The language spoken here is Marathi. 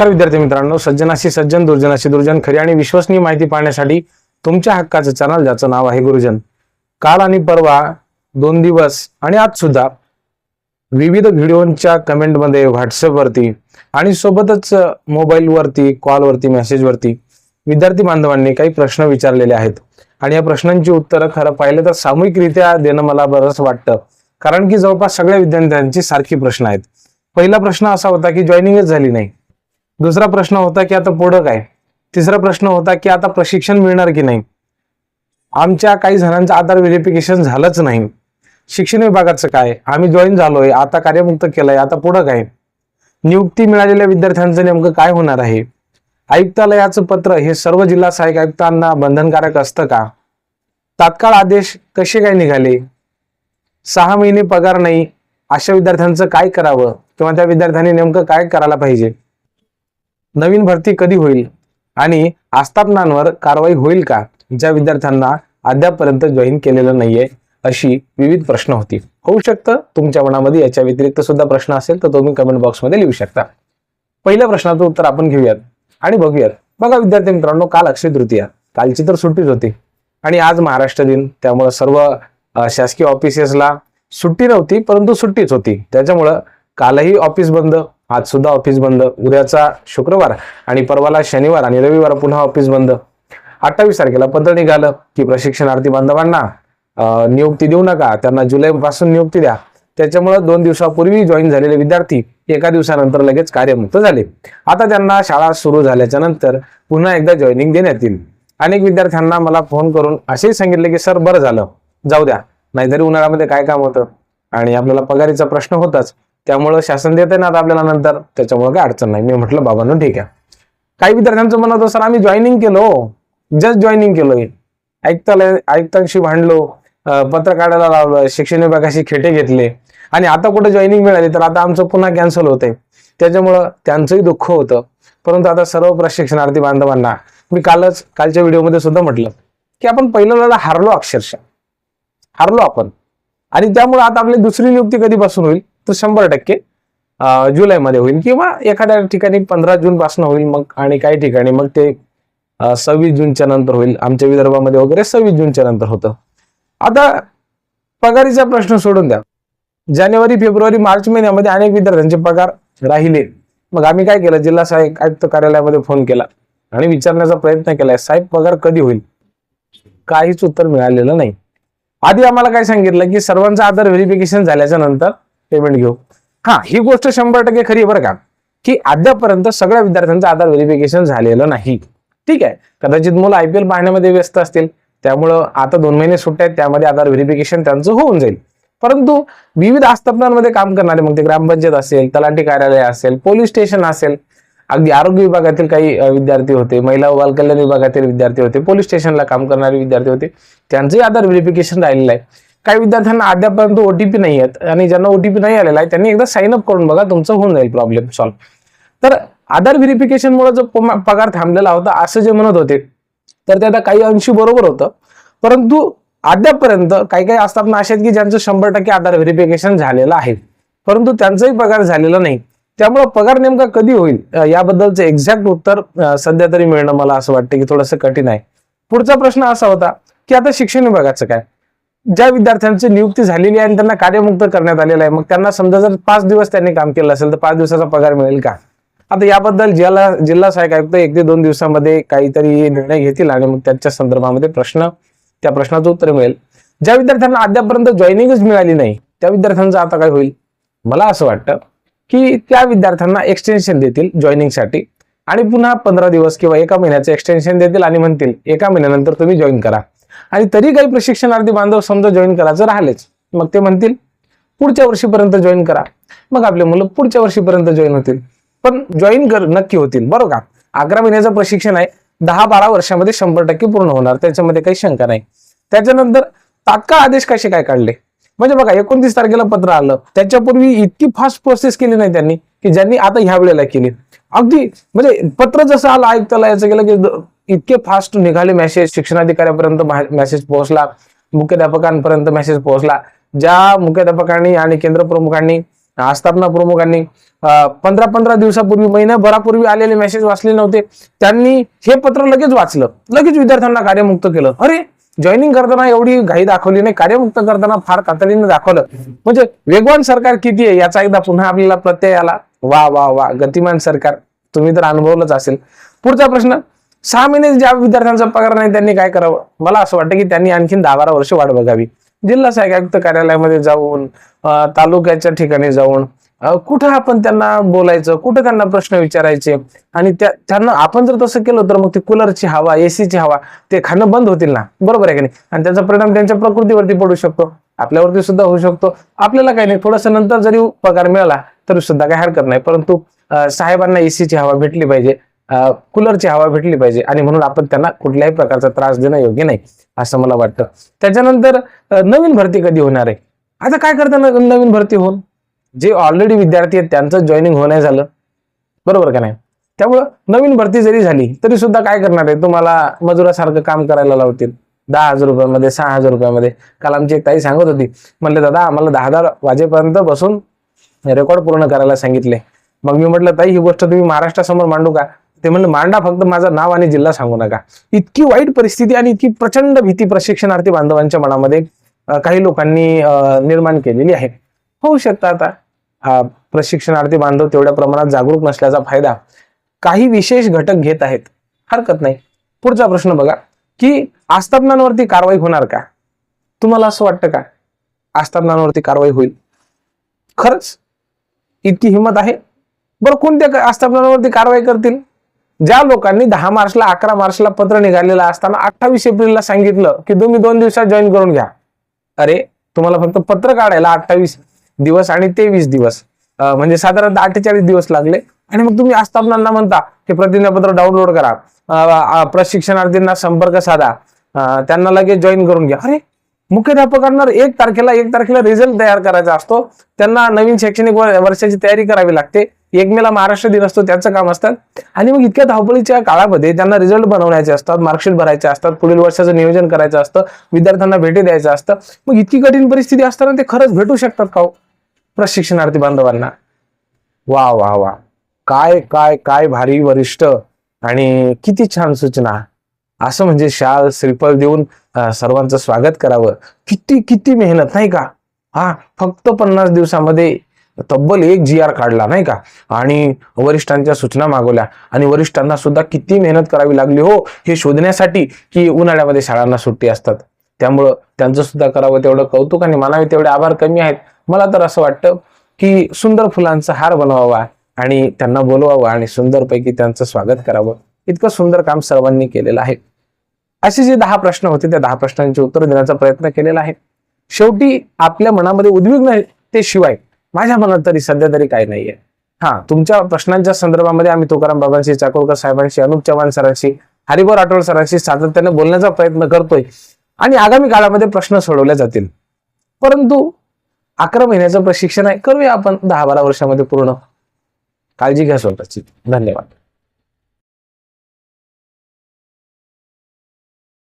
तर विद्यार्थी मित्रांनो सज्जनाशी सज्जन दुर्जनाशी दुर्जन खरी आणि विश्वसनीय माहिती पाहण्यासाठी तुमच्या हक्काचं चॅनल ज्याचं नाव आहे गुरुजन. काल आणि परवा दोन दिवस आणि आज सुद्धा विविध व्हिडिओच्या कमेंटमध्ये व्हॉट्सअपवरती आणि सोबतच मोबाईलवरती कॉलवरती मेसेजवरती विद्यार्थी बांधवांनी काही प्रश्न विचारलेले आहेत. आणि या प्रश्नांची उत्तरं खरं पाहिलं तर सामूहिकरित्या देणं मला बरंच वाटतं. कारण की जवळपास सगळ्या विद्यार्थ्यांची सारखी प्रश्न आहेत. पहिला प्रश्न असा होता की जॉईनिंगच झाली नाही. दुसरा प्रश्न होता की आता पुढं काय? तिसरा प्रश्न होता की आता प्रशिक्षण मिळणार की नाही? आमच्या काही जणांचं आधार व्हेरिफिकेशन झालंच नाही. शिक्षण विभागाचं काय? आम्ही जॉईन झालोय आता कार्यमुक्त केलंय आता पुढं काय? नियुक्ती मिळालेल्या विद्यार्थ्यांचं नेमकं काय होणार आहे? आयुक्तालयाचं पत्र हे सर्व जिल्हा सहाय्यक आयुक्तांना बंधनकारक असतं का? तात्काळ आदेश कसे काय निघाले? सहा महिने पगार नाही अशा विद्यार्थ्यांचं काय करावं? किंवा त्या विद्यार्थ्यांनी नेमकं काय करायला पाहिजे? नवीन भरती कधी होईल? आणि आस्थापनांवर कारवाई होईल का? ज्या विद्यार्थ्यांना अद्यापपर्यंत जॉईन केलेलं नाहीये अशी विविध प्रश्न होती होऊ शकतं. तुमच्या मनामध्ये याच्या व्यतिरिक्त सुद्धा प्रश्न असेल तर तुम्ही कमेंट बॉक्समध्ये लिहू शकता. पहिल्या प्रश्नाचं उत्तर आपण घेऊयात आणि बघूयात. बघा विद्यार्थी मित्रांनो काल अक्षय तृतीया. कालची तर सुट्टीच होती. आणि आज महाराष्ट्र दिन. त्यामुळं सर्व शासकीय ऑफिसेसला सुट्टी नव्हती परंतु सुट्टीच होती. त्याच्यामुळं कालही ऑफिस बंद. आज सुद्धा ऑफिस बंद. उद्याचा शुक्रवार आणि परवाला शनिवार आणि रविवार पुन्हा ऑफिस बंद. अठ्ठावीस तारखेला पत्र निघालं की प्रशिक्षणार्थी बांधवांना नियुक्ती देऊ नका. त्यांना जुलैपासून नियुक्ती द्या. त्याच्यामुळं दोन दिवसापूर्वी जॉईन झालेले विद्यार्थी एका दिवसानंतर लगेच कार्यमुक्त झाले. आता त्यांना शाळा सुरू झाल्याच्यानंतर पुन्हा एकदा जॉईनिंग देण्यात येईल. अनेक विद्यार्थ्यांना मला फोन करून असेही सांगितले की सर बरं झालं. जाऊ द्या. नाहीतरी उन्हाळ्यामध्ये काय काम होतं? आणि आपल्याला पगारीचा प्रश्न होताच. त्यामुळं शासन देते ना आता आपल्याला नंतर. त्याच्यामुळे काय अडचण नाही. मी म्हटलं बाबांनो ठीक आहे. काही विद्यार्थ्यांचं म्हणत होतं सर आम्ही जॉईनिंग केलो. जस्ट जॉईनिंग केलो ऐकताला ऐकतांशी भांडलो. पत्र काढायला लावलं. शिक्षण विभागाशी खेटे घेतले. आणि आता कुठे जॉईनिंग मिळाली तर आता आमचं पुन्हा कॅन्सल होतंय. त्याच्यामुळं त्यांचंही दुःख होतं. परंतु आता सर्व प्रशिक्षणार्थी बांधवांना मी कालच कालच्या व्हिडिओमध्ये सुद्धा म्हटलं की आपण पहिल्या हारलो अक्षरशः. हारलो आपण. आणि त्यामुळे आता आपली दुसरी नियुक्ती कधीपासून होईल? तर शंभर टक्के जुलैमध्ये होईल किंवा एखाद्या ठिकाणी पंधरा जून पासून होईल मग आणि काही ठिकाणी मग ते सव्वीस जूनच्या नंतर होईल. आमच्या विदर्भामध्ये वगैरे सव्वीस जूनच्या नंतर होतं. आता पगारीचा प्रश्न सोडून द्या. जानेवारी फेब्रुवारी मार्च महिन्यामध्ये अनेक विद्यार्थ्यांचे पगार राहिले. मग आम्ही काय केलं? जिल्हा सहाय्यक आयुक्त कार्यालयामध्ये फोन केला आणि विचारण्याचा प्रयत्न केलाय साहेब पगार कधी होईल? काहीच उत्तर मिळालेलं नाही. आधी आम्हाला काय सांगितलं की सर्वांचा आधार व्हेरिफिकेशन झाल्याच्यानंतर पेमेंट घेऊ. हा ही गोष्ट शंभर टक्के खरी आहे बरं का. की अद्यापर्यंत सगळ्या विद्यार्थ्यांचं आधार व्हेरिफिकेशन झालेलं नाही. ठीक आहे? कदाचित मुलं आय पी एल पाहण्यामध्ये व्यस्त असतील. त्यामुळं आता दोन महिने सुट्ट्या आहेत त्यामध्ये आधार व्हेरिफिकेशन त्यांचं होऊन जाईल. परंतु विविध आस्थापनांमध्ये काम करणारे मग ते ग्रामपंचायत असेल तलाठी कार्यालय असेल पोलीस स्टेशन असेल अगदी आरोग्य विभागातील काही विद्यार्थी होते महिला व बालकल्याण विभागातील विद्यार्थी होते पोलीस स्टेशनला काम करणारे विद्यार्थी होते त्यांचंही आधार व्हेरिफिकेशन राहिलेलं आहे. काही विद्यार्थ्यांना अद्यापर्यंत ओटीपी नाही आहेत आणि ज्यांना ओटीपी नाही आलेला आहे त्यांनी एकदा साईन अप करून बघा तुमचं होऊन जाईल प्रॉब्लेम सॉल्व्ह तर आधार व्हेरिफिकेशनमुळे जो पगार थांबलेला होता असं जे म्हणत होते तर ते आता काही अंशी बरोबर होतं. परंतु अद्यापर्यंत काही काही आस्थापना अशा आहेत की ज्यांचं शंभर टक्के आधार व्हेरिफिकेशन झालेलं आहे. परंतु त्यांचाही पगार झालेला नाही. त्यामुळे पगार नेमका कधी होईल? याबद्दलचं एक्झॅक्ट उत्तर सध्या तरी मिळणं मला असं वाटतं की थोडंसं कठीण आहे. पुढचा प्रश्न असा होता की आता शिक्षण विभागाचं काय? ज्या विद्यार्थ्यांची नियुक्ती झालेली आहे आणि त्यांना कार्यमुक्त करण्यात आलेलं आहे मग त्यांना समजा जर पाच दिवस त्यांनी काम केलं असेल तर पाच दिवसाचा पगार मिळेल का? आता याबद्दल जिल्हा जिल्हा सहाय्यक आयुक्त एक ते दोन दिवसामध्ये काहीतरी निर्णय घेतील आणि मग त्याच्या संदर्भामध्ये प्रश्न त्या प्रश्नाचं उत्तर मिळेल. ज्या विद्यार्थ्यांना अद्यापर्यंत जॉईनिंगच मिळाली नाही त्या विद्यार्थ्यांचं आता काय होईल? मला असं वाटतं की त्या विद्यार्थ्यांना एक्सटेन्शन देतील जॉईनिंगसाठी आणि पुन्हा पंधरा दिवस किंवा एका महिन्याचं एक्सटेन्शन देतील आणि म्हणतील एका महिन्यानंतर तुम्ही जॉईन करा. आणि तरी काही प्रशिक्षणार्थी बांधव समजा जॉईन करायचं राहिलेच मग ते म्हणतील पुढच्या वर्षीपर्यंत जॉईन करा. मग आपले मुलं पुढच्या वर्षीपर्यंत जॉईन होतील. पण जॉईन कर नक्की होतील बरोबर का? अकरा महिन्याचं प्रशिक्षण आहे दहा बारा वर्षामध्ये शंभर टक्के पूर्ण होणार त्याच्यामध्ये काही शंका नाही. त्याच्यानंतर तात्काळ आदेश कसे काय काढले? म्हणजे बघा एकोणतीस तारखेला पत्र आलं त्याच्यापूर्वी इतकी फास्ट प्रोसेस केली नाही त्यांनी की ज्यांनी आता ह्या वेळेला केली. अगदी म्हणजे पत्र जसं आलं आयुक्तालयाचं गेलं की इतके फास्ट निघाले मेसेज शिक्षणाधिकाऱ्यापर्यंत मेसेज पोहोचला मुख्याध्यापकांपर्यंत मेसेज पोहोचला. ज्या मुख्याध्यापकांनी आणि केंद्र प्रमुखांनी आस्थापना प्रमुखांनी पंधरा पंधरा दिवसापूर्वी महिन्याभरापूर्वी आलेले मेसेज वाचले नव्हते. त्यांनी हे पत्र लगेच वाचलं. लगेच विद्यार्थ्यांना कार्यमुक्त केलं. अरे जॉईनिंग करताना एवढी घाई दाखवली नाही कार्यमुक्त करताना फार तातडीने दाखवलं. म्हणजे वेगवान सरकार किती आहे याचा एकदा पुन्हा आपल्याला प्रत्यय आला. वा वा वा गतिमान सरकार. तुम्ही तर अनुभवलंच असेल. पुढचा प्रश्न सहा महिने ज्या विद्यार्थ्यांचा पगार नाही त्यांनी काय करावं? मला असं वाटतं की त्यांनी आणखीन दहा बारा वर्ष वाट बघावी. जिल्हा सहाय्यक आयुक्त कार्यालयामध्ये जाऊन तालुक्याच्या ठिकाणी जाऊन कुठं आपण त्यांना बोलायचं कुठं त्यांना प्रश्न विचारायचे? आणि त्या त्यांना आपण जर तसं केलं तर मग ती कूलरची हवा एसीची हवा ते खाणं बंद होतील ना? बरोबर आहे की नाही? आणि त्याचा परिणाम त्यांच्या प्रकृतीवरती पडू शकतो. आपल्यावरती सुद्धा होऊ शकतो. आपल्याला काही नाही. थोडंसं नंतर जरी पगार मिळाला तरी सुद्धा काही हरकत नाही. परंतु साहेबांना एसीची हवा भेटली पाहिजे. कूलरची हवा भेटली पाहिजे. आणि म्हणून आपण त्यांना कुठल्याही प्रकारचा त्रास देणं योग्य नाही असं मला वाटतं. त्याच्यानंतर नवीन भरती कधी होणार आहे? आता काय करताना नवीन भरती होऊन? जे ऑलरेडी विद्यार्थी आहेत त्यांचं जॉईनिंग हो नाही झालं. बरोबर का नाही? त्यामुळं नवीन भरती जरी झाली तरी सुद्धा काय करणार आहे? तुम्हाला मजुरासारखं काम करायला लावतील. दहा हजार रुपयामध्ये सहा हजार रुपयामध्ये. काल आमची एक ताई सांगत होती. म्हणले दादा आम्हाला दहा हजार वाजेपर्यंत बसून रेकॉर्ड पूर्ण करायला सांगितले. मग मी म्हटलं ताई ही गोष्ट तुम्ही महाराष्ट्रासमोर मांडू का? ते म्हणलं मांडा फक्त माझं नाव आणि जिल्हा सांगू नका. इतकी वाईट परिस्थिती आणि इतकी प्रचंड भीती प्रशिक्षणार्थी बांधवांच्या मनामध्ये काही लोकांनी निर्माण केलेली आहे. होऊ शकतं आता. प्रशिक्षणार्थी बांधव तेवढ्या प्रमाणात जागरूक नसल्याचा फायदा काही विशेष घटक घेत आहेत. हरकत नाही. पुढचा प्रश्न बघा की आस्थापनांवरती कारवाई होणार का? तुम्हाला असं वाटतं का? आस्थापनांवरती कारवाई होईल. खरंच? इतकी हिंमत आहे? बरं कोणत्या आस्थापनांवरती कारवाई करतील? ज्या लोकांनी दहा मार्चला अकरा मार्चला पत्र निघालेलं असताना अठ्ठावीस एप्रिलला सांगितलं की तुम्ही दोन दिवसात जॉईन करून घ्या. अरे तुम्हाला फक्त पत्र काढायला अठ्ठावीस दिवस आणि तेवीस दिवस. म्हणजे साधारणतः अठ्ठेचाळीस दिवस लागले. आणि मग तुम्ही आस्थापनांना म्हणता की प्रतिज्ञापत्र डाउनलोड करा. प्रशिक्षणार्थींना संपर्क साधा. त्यांना लगेच जॉईन करून घ्या. अरे मुख्याध्यापकांना एक तारखेला एक तारखेला रिझल्ट तयार करायचा असतो. त्यांना नवीन शैक्षणिक वर्षाची तयारी करावी लागते. एक मेला महाराष्ट्र दिन असतो त्याचं काम असतात आणि मग इतक्या धावपळीच्या काळामध्ये त्यांना रिझल्ट बनवण्याचे असतात मार्कशीट भरायचे असतात पुढील वर्षाचं नियोजन करायचं असतं विद्यार्थ्यांना भेटी द्यायचं असतं. मग इतकी कठीण परिस्थिती असताना ते खरंच भेटू शकतात का हो? प्रशिक्षणार्थी बांधवांना. वा वा वा काय काय काय भारी वरिष्ठ आणि किती छान सूचना. असं म्हणजे शाल श्रीफळ देऊन सर्वांचं स्वागत करावं. किती किती मेहनत नाही का? हा फक्त पन्नास दिवसामध्ये तब्बल एक जी आर काढला नाही का? आणि वरिष्ठांच्या सूचना मागवल्या. आणि वरिष्ठांना सुद्धा किती मेहनत करावी लागली हो हे शोधण्यासाठी की उन्हाळ्यामध्ये शाळांना सुट्टी असतात. त्यामुळं त्यांचं सुद्धा करावं तेवढं कौतुक आणि मानावे तेवढे आभार कमी आहेत. मला तर असं वाटतं की सुंदर फुलांचा हार बनवावा आणि त्यांना बोलवावं आणि सुंदरपैकी त्यांचं स्वागत करावं. इतकं सुंदर काम सर्वांनी केलेलं आहे. असे जे दहा प्रश्न होते त्या दहा प्रश्नांची उत्तर देण्याचा प्रयत्न केलेला आहे. शेवटी आपल्या मनामध्ये उद्विग्न ते शिवाय माझ्या मनात तरी सध्या तरी काही नाहीये. हा तुमच्या प्रश्नांच्या संदर्भामध्ये आम्ही तुकाराम बाबांशी चाकोलकर साहेबांशी अनुप चव्हाण सरांशी हरिभाऊ राठोड सरांशी सातत्याने बोलण्याचा प्रयत्न करतोय. आणि आगामी काळामध्ये प्रश्न सोडवले जातील. परंतु अकरा महिन्याचं प्रशिक्षण आहे. करूया आपण दहा बारा वर्षामध्ये पूर्ण. काळजी घ्या स्वतःची. धन्यवाद.